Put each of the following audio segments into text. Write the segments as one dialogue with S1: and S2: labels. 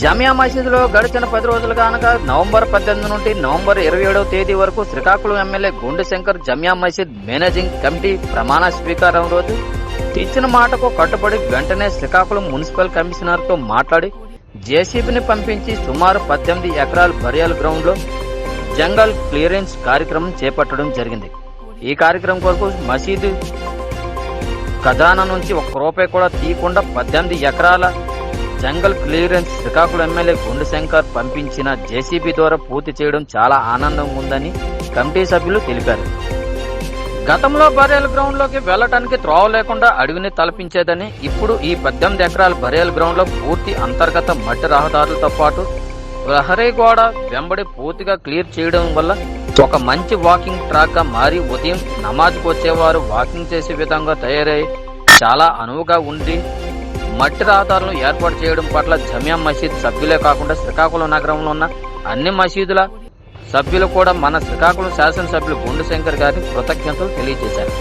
S1: జమియా మసీదులో గడిచిన పది రోజులుగా అనగా నవంబర్ పద్దెనిమిది నుండి నవంబర్ ఇరవై ఏడవ తేదీ వరకు శ్రీకాకుళం ఎమ్మెల్యే గుండు శంకర్ జమియా మసీద్ మేనేజింగ్ కమిటీ ప్రమాణ స్వీకారం రోజు ఇచ్చిన మాటకు కట్టుబడి వెంటనే శ్రీకాకుళం మున్సిపల్ కమిషనర్తో మాట్లాడి జేసీబీని పంపించి సుమారు పద్దెనిమిది ఎకరాల బరియల్ గ్రౌండ్లో జంగల్ క్లియరెన్స్ కార్యక్రమం చేపట్టడం జరిగింది. ఈ కార్యక్రమం కొరకు మసీదు ఖజానా నుంచి ఒక్క రూపాయి కూడా తీయకుండా పద్దెనిమిది ఎకరాల జంగల్ క్లియరెన్స్ శ్రీకాకుళం ఎమ్మెల్యే గుండు శంకర్ పంపించిన జేసీబీ ద్వారా పూర్తి చేయడం చాలా ఆనందంగా ఉందని కమిటీ సభ్యులు తెలిపారు. గతంలో బరేల్ గ్రౌండ్లోకి వెళ్ళడానికి త్రోవ లేకుండా అడవిని తలపించేదని ఇప్పుడు ఈ పద్దెనిమిది ఎకరాల బరేల్ గ్రౌండ్లో పూర్తి అంతర్గత మట్టి రహదారులతో పాటు ప్రహరీ గోడ వెంబడి పూర్తిగా క్లియర్ చేయడం వల్ల ఒక మంచి వాకింగ్ ట్రాక్గా మారి ఉదయం నమాజ్కి వచ్చేవారు వాకింగ్ చేసే విధంగా తయారై చాలా అనువుగా ఉండి మట్టి రహదారులను ఏర్పాటు చేయడం పట్ల జమియా మసీద్ సభ్యులే కాకుండా శ్రీకాకుళం నగరంలో ఉన్న అన్ని మసీదుల సభ్యులు కూడా మన శ్రీకాకుళం శాసనసభ్యులు గుండు శంకర్ గారికి కృతజ్ఞతలు తెలియజేశారు.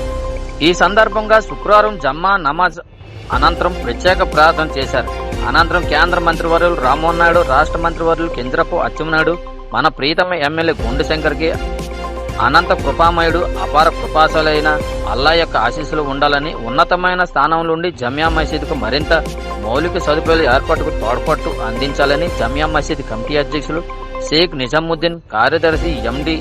S1: ఈ సందర్భంగా శుక్రవారం జమ్మా నమాజ్ అనంతరం ప్రత్యేక ప్రార్థన చేశారు. అనంతరం కేంద్ర మంత్రివర్యులు రామ్మోహన్ నాయుడు రాష్ట్ర మంత్రివర్యులు కేంద్రపు అచ్చెన్నాయుడు మన ప్రీతమ ఎమ్మెల్యే గుండు శంకర్కి అనంత కృపామయుడు అపార కృపాశలైన అల్లా యొక్క ఆశీస్సులు ఉండాలని ఉన్నతమైన స్థానంలో నుండి జమియా మసీదుకు మరింత మౌలిక సదుపాయాలు ఏర్పాటుకు తోడ్పట్టు అందించాలని జమియా మసీద్ కమిటీ అధ్యక్షులు షేక్ నిజాముద్దీన్ కార్యదర్శి ఎండి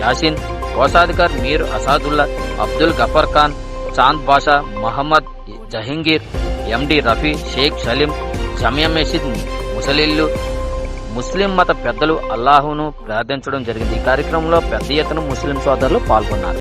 S1: యాసిన్ కోశాధికారి మీర్ అసాదుల్లా అబ్దుల్ గఫర్ ఖాన్ చాంద్ బాషా మహమ్మద్ జహంగీర్ ఎండి రఫీ షేక్ సలీం జమియా మసీద్ ముసలిల్లు ముస్లిం మత పెద్దలు అల్లాహును ప్రార్థించడం జరిగింది. ఈ కార్యక్రమంలో పెద్ద ఎత్తున ముస్లిం సోదరులు పాల్గొన్నారు.